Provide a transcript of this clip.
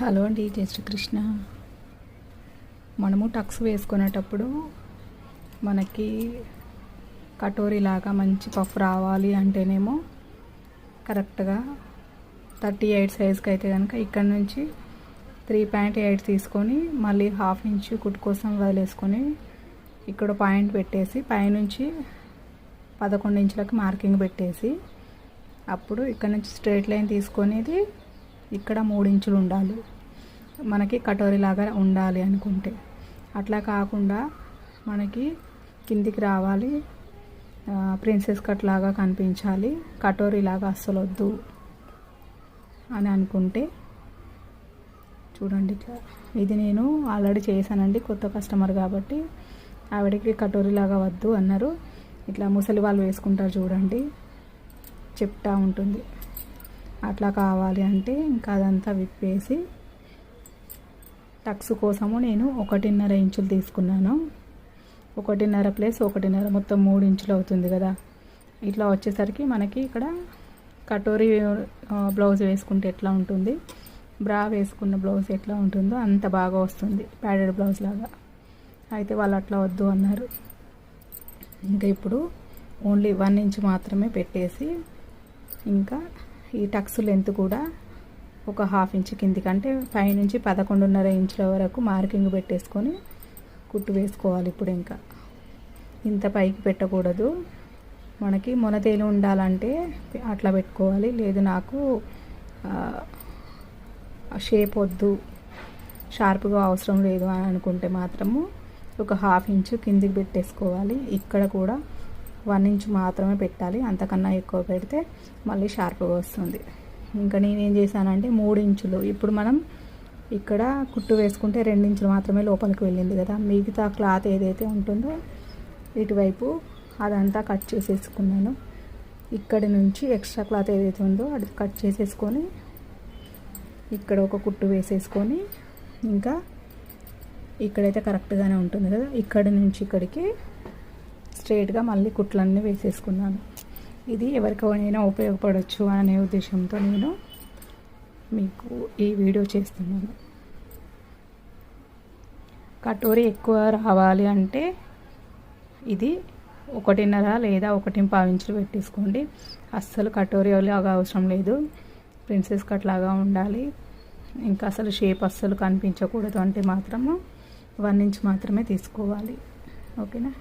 Hello అండి జయ శ్రీకృష్ణ. మనము Tux వేసుకునేటప్పుడు మనకి కటోరీలాగా మంచి పఫ్ రావాలి అంటేనేమో కరెక్ట్గా థర్టీ ఎయిట్ సైజ్కి అయితే కనుక ఇక్కడ నుంచి త్రీ పాయింట్ ఎయిట్ తీసుకొని మళ్ళీ హాఫ్ ఇంచ్ కుట్టు కోసం వదిలేసుకొని ఇక్కడ పాయింట్ పెట్టేసి పైనుంచి పదకొండు ఇంచులకు మార్కింగ్ పెట్టేసి అప్పుడు ఇక్కడ నుంచి స్ట్రైట్ లైన్ తీసుకునేది ఇక్కడ మూడు ఇంచులు ఉండాలి. మనకి కటోరీలాగా ఉండాలి అనుకుంటే. అట్లా కాకుండా మనకి కిందికి రావాలి. ప్రిన్సెస్ కట్ లాగా కనిపించాలి. కటోరీలాగా అస్సలు వద్దు అని అనుకుంటే. చూడండి ఇట్లా. ఇది నేను ఆల్రెడీ చేశానండి కొత్త కస్టమర్ కాబట్టి. ఆవిడకి కటోరీలాగా వద్దు అన్నారు. ఇట్లా ముసలి వాళ్ళు వేసుకుంటారు చూడండి. చెప్తా ఉంటుంది. అట్లా కావాలి అంటే ఇంకా అదంతా విప్పేసి టక్స్ కోసము నేను ఒకటిన్నర ఇంచులు తీసుకున్నాను. ఒకటిన్నర ప్లస్ ఒకటిన్నర మొత్తం మూడు ఇంచులు అవుతుంది కదా. ఇట్లా వచ్చేసరికి మనకి ఇక్కడ కటోరీ బ్లౌజ్ వేసుకుంటే ఎట్లా ఉంటుంది? బ్రా వేసుకున్న బ్లౌజ్ ఎట్లా ఉంటుందో అంత బాగా వస్తుంది ప్యాడెడ్ బ్లౌజ్ లాగా. అయితే వాళ్ళు అట్లా వద్దు అన్నారు. ఇంకా ఇప్పుడు ఓన్లీ వన్ ఇంచ్ మాత్రమే పెట్టేసి ఇంకా ఈ టక్స్ లెంత్ కూడా ఒక హాఫ్ ఇంచ్ కిందికి అంటే పైనుంచి పదకొండున్నర ఇంచుల వరకు మార్కింగ్ పెట్టేసుకొని కుట్టు వేసుకోవాలి ఇప్పుడు ఇంకా. ఇంత పైకి పెట్టకూడదు. మనకి మొనతేలు ఉండాలంటే అట్లా పెట్టుకోవాలి. లేదు నాకు షేప్ వద్దు షార్ప్గా అవసరం లేదు అని అనుకుంటే మాత్రము ఒక హాఫ్ ఇంచు కిందికి పెట్టేసుకోవాలి. ఇక్కడ కూడా వన్ ఇంచ్ మాత్రమే పెట్టాలి. అంతకన్నా ఎక్కువ పెడితే మళ్ళీ షార్ప్గా వస్తుంది. ఇంకా నేనేం చేశానంటే మూడు ఇంచులు. ఇప్పుడు మనం ఇక్కడ కుట్టు వేసుకుంటే రెండు ఇంచులు మాత్రమే లోపలికి వెళ్ళింది కదా. మిగతా క్లాత్ ఏదైతే ఉంటుందో ఇటువైపు అదంతా కట్ చేసేసుకున్నాను. ఇక్కడి నుంచి ఎక్స్ట్రా క్లాత్ ఏదైతే ఉందో అది కట్ చేసేసుకొని ఇక్కడ ఒక కుట్టు వేసేసుకొని ఇంకా ఇక్కడైతే కరెక్ట్గానే ఉంటుంది కదా. ఇక్కడి నుంచి ఇక్కడికి స్ట్రేట్గా మళ్ళీ కుట్లన్నీ వేసేసుకున్నాను. ఇది ఎవరికైనా ఉపయోగపడవచ్చు అనే ఉద్దేశంతో నేను మీకు ఈ వీడియో చేస్తున్నాను. కటోరీ ఎక్కువ రావాలి అంటే ఇది ఒకటిన్నర లేదా ఒకటి పావించులు పెట్టేసుకోండి. అస్సలు కటోరీ లాగా అవసరం లేదు. ప్రిన్సెస్ కట్ లాగా ఉండాలి. ఇంకా అసలు షేప్ అస్సలు కనిపించకూడదు అంటే మాత్రము వన్ ఇంచ్ మాత్రమే తీసుకోవాలి. ఓకేనా?